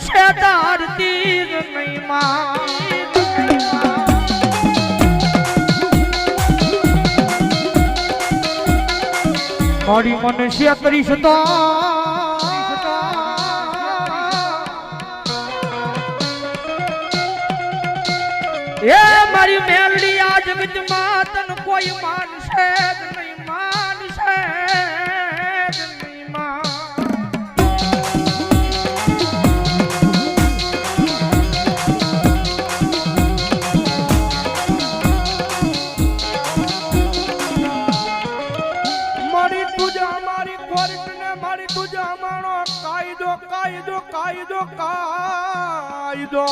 મનુ શેતાર તીર નહીં માં મારી મનુષ્ય કરી તો એ મારી મેલડી આ જગતમાં તન કોઈ માનશે મારી તુજા મારો કાયદો કાયદો કાયદો કાયદો.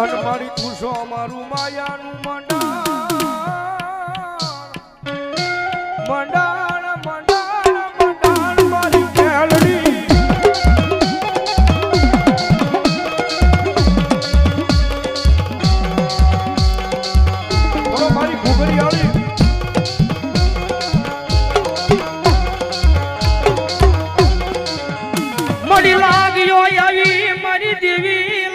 અન મારી તુસો મારું માયાનું મારી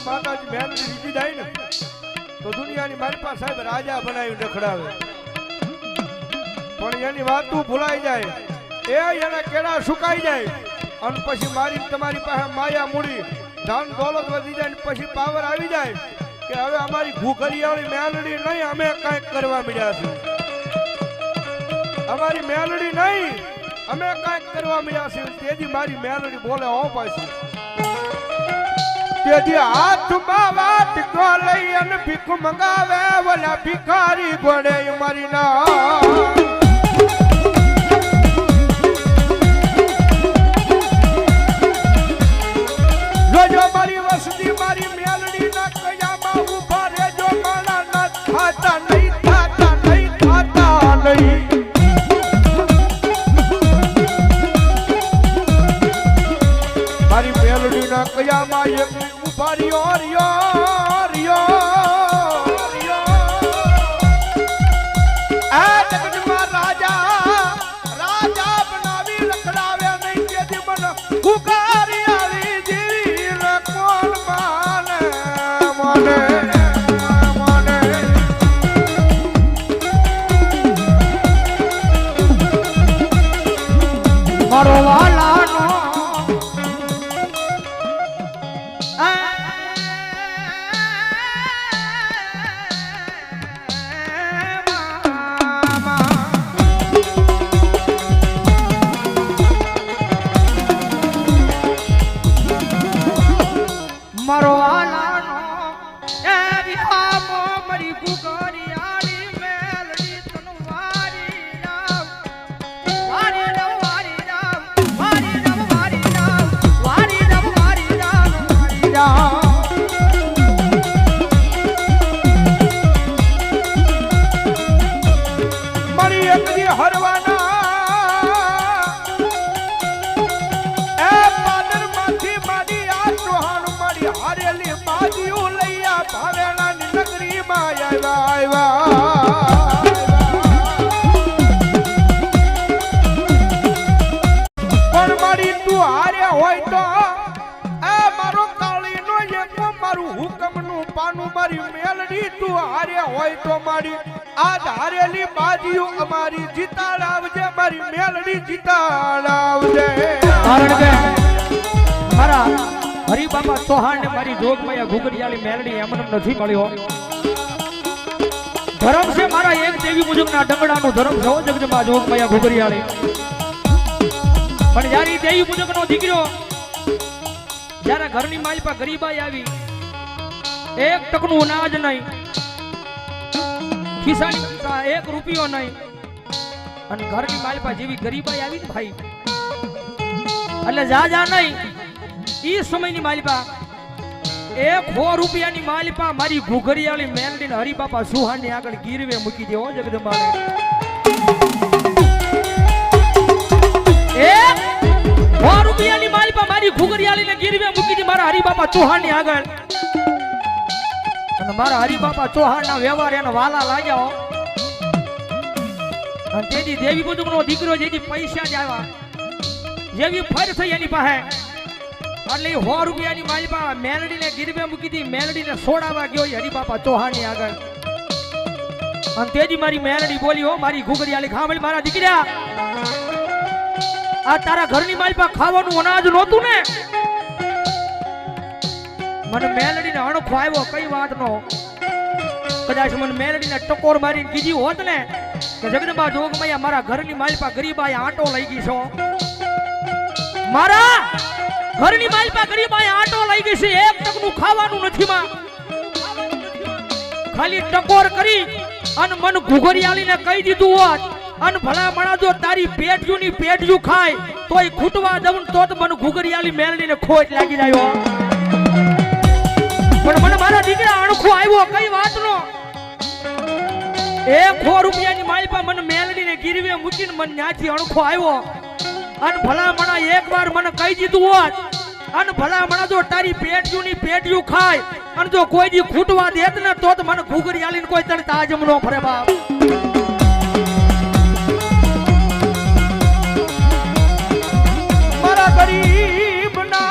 જગતમાં માતાજી મેલડી રીતી જાય ને, તો દુનિયાની મારી પાસે સાહેબ રાજા બનાવી રખડાવે. પણ એની વાત ભૂલાઈ જાય. એ એના કેળા સુકાઈ જાય. અને પછી મારી તમારી પાસે માયા મૂડી. ધન દોલત વધી જાય પછી પાવર આવી જાય. કે હવે અમારી ઘૂઘરિયાળી મેલડી નહીં અમે કાંઈક કરવા મળ્યા છે અમારી મેલડી નહીં અમે કાંઈક કરવા મળ્યા છે તેથી મારી મેલડી બોલે હો પાછી. તેથી હાથમાં વાત કો લઈ અને ભીખ મંગાવે ઓલા ભિખારી ગોળે મારી ના. મને હોય તો મારી આ ધારેલી બાજીઓ અમારી જીતાડાવજે મારી મેલડી જીતાડાવજે કારણ કે મારા હરિબાબા ચૌહાણ ને મારી જોગમૈયા ઘુગડિયાળી મેરડી એમને નથી મળ્યો ધર્મ છે મારા એક દેવી મુજબના ડંગડાનો ધર્મ છે જગદંબા જોગમૈયા ઘુગડિયાળી પણ યારી દેવી મુજબ નો દીકરો જયારે ઘરની માલિપા ગરીબાઈ આવી, એક ટકનું અનાજ નહીં ખિસ્સાની એક રૂપિયો નહીં, અને ઘરની માલિપા જેવી ગરીબાઈ આવી ને ભાઈ. એટલે જા જા નહીં. ઈ સમયની માલિપા. એક હો રૂપિયાની માલિપા મારી ઘુઘરિયાળી મેલડીને હરિબાપા સુહાની આગળ ગીરવે મૂકી દે હો જગદંબાને એક સો રૂપિયાની માલિપા મારી ઘુઘરિયાળીને ગીરવે મૂકી દે મારા હરિબાપા ચૌહાણની આગળ. અને મારા હરિબાપા ચૌહાણના વ્યવહાર એનો વાલા લાગ્યા હો. દેવી મુજબનો દીકરો જેથી પૈસા જ આવ્યા. જેવી ફર થઈ એની પાસે. એટલે સો રૂપિયાની મારી પાસે મેલડીને ગીરવે મૂકી હતી મેલડીને સોડાવા ગયો હરિબાપા ચૌહાણની આગળ. અને તેજી મારી મેલડી બોલી, હો, મારી ઘુગડિયાળી ખામળી, મારા દીકરા. આ તારા ઘરની મારી પાસે ખાવાનું અનાજ નહોતું ને? મને મેલડીને અણખો આવ્યો, કઈ વાત નો કદાચ મને મેલડીને ટકોર મારીને કીધી હોત ને, કે જગદંબા જોગમૈયા મારા ઘરની માલપા ગરીબાએ આંટો લઈ ગઈ છો. મારા ઘરની માલપા ગરીબાએ આંટો લઈ ગઈ છે. એક ટકનું ખાવાનું નથી માં. ખાલી ટકોર કરી અને મન ઘુઘરિયાળીને કહી દીધું હોત, અને ભલા મણા જો તારી પેટજુ ની પેટજુ ખાય, તોય ખૂટવા દઉં તો જ મને ઘુઘરિયાળી મેલડીને ખોટ લાગી જાય પણ મને મારા દીકરા અણખો આવ્યો, કઈ વાતનો એક સો રૂપિયાની માલપા મને મેલડીને ગીરવે મૂકીને મને ન્યાથી અણખો આવ્યો. અને ભલા મણા એકવાર મને કહી દીધું હોત અને ભલા મણા જો તારી પેટજુ ની પેટજુ ખાય અને જો કોઈ દી ખૂટવા દેત ને તો મને ઘૂઘરી આલીને કોઈ તને તાજમ નો ફરે બાપ. મારા ગરીબના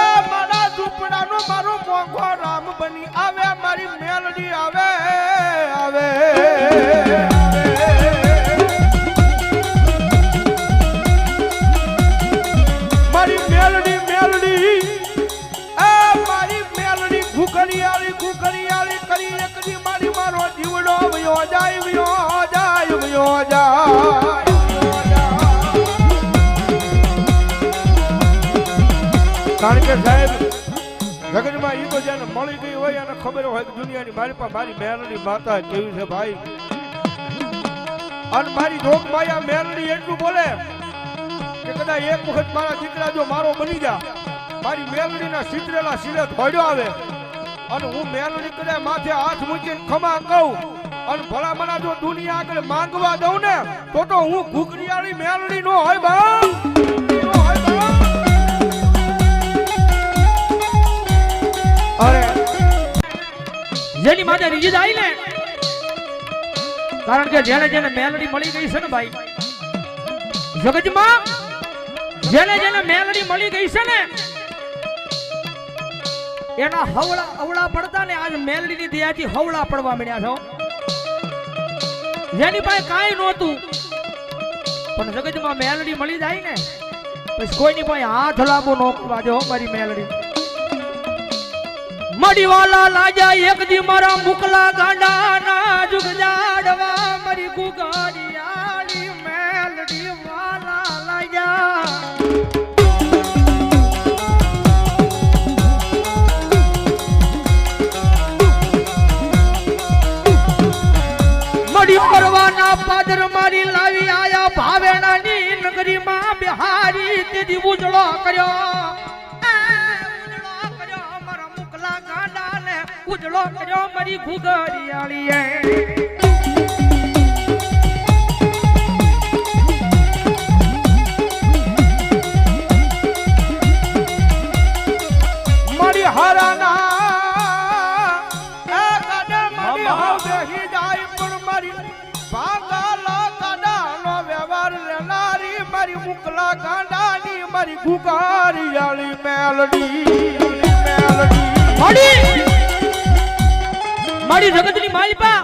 આ મારા ઝૂંપડાનો મારો મોંઘો રામ બની આવે, મારી મેલડી આવે આવે. કારણ સાહેબ જગતમાં ઈ તો જેને મળી ગઈ હોય એને ખબર હોય કે દુનિયાની મારી પાસે મારી મહેરણી માતા કેવી છે ભાઈ. અને મારી જોગ માયા મેરણી એટલું બોલે કે કદાચ એક વખત મારા દીકરા જો મારો બની જા, મારી મેલડીના સિતરેલા સિરે ધોડ્યો આવે. અને હું મેલડી કદાચ માથે હાથ મૂકીને ખમા કહું અને ભલા મના જો દુનિયા આગળ માંગવા દઉં ને, તો તો હું ઘૂઘરિયાળી મેલડી નો હોય બા. જેની માથે રીજ આવી ને, કારણ કે જેને જેને મેલડી મળી ગઈ છે ને ભાઈ, જગતમાં જેને જેને મેલડી મળી ગઈ છે ને, એના હવળા અવળા પડતા ને આજ મેલડી ની દયાથી હવળા પડવા મળ્યા છો જેની પાસે કાંઈ નહોતું, પણ જગતમાં મેલડી મળી જાય ને, પછી કોઈની પાસે હાથ લાંબો નોકવા હો મારી મેલડી. મડીવાલા લાજા એક દી મારા મુકલા ગાંડા ના જુગ જાડવા મારી ગુગાડી વ્યવહાર લેનારી મારી મુકલા ગાંડાની મારી ગુગારિયાળી મેલડી મેલડી. મડી મારી જગતની માલપા.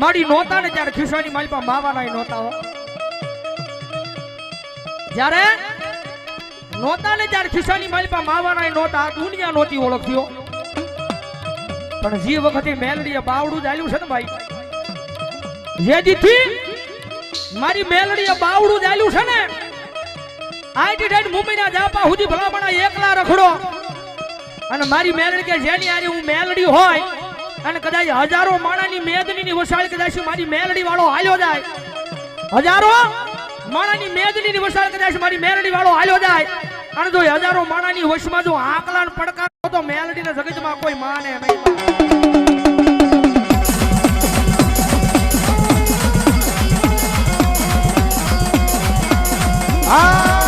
મારી નોતા ને ત્યારે ખિસ્સાની માલિપા માવાના નોતા હો. જ્યારે નોતા ને ત્યારે ખિસ્સાની માલિપા માવાના નોતા દુનિયા નોતી ઓળખ્યો પણ જે વખતે મેલડીએ બાવડું ચાલ્યું છે ને ભાઈ જે મારી મેલડીએ બાવડું ચાલ્યું છે ને આઈટી ટાઈટ મુંબઈના જાપા સુધી ભલામણા એકલા રખડો. અને મારી મેલડી કે જેની આરી હું મેલડી હોય અને કદાચ હજારો માણાની મેદની વસાળ કદાચ મારી મેલડી વાળો હાલ્યો જાય. હજારો માણાની મેદની વસાળ કદાચ મારી મેલડી વાળો હાલ્યો જાય. અને જો હજારો માણાની વશમાં જો આકલાન પડકાર તો મેલડીના જગતમાં કોઈ માને નહીં. Ah!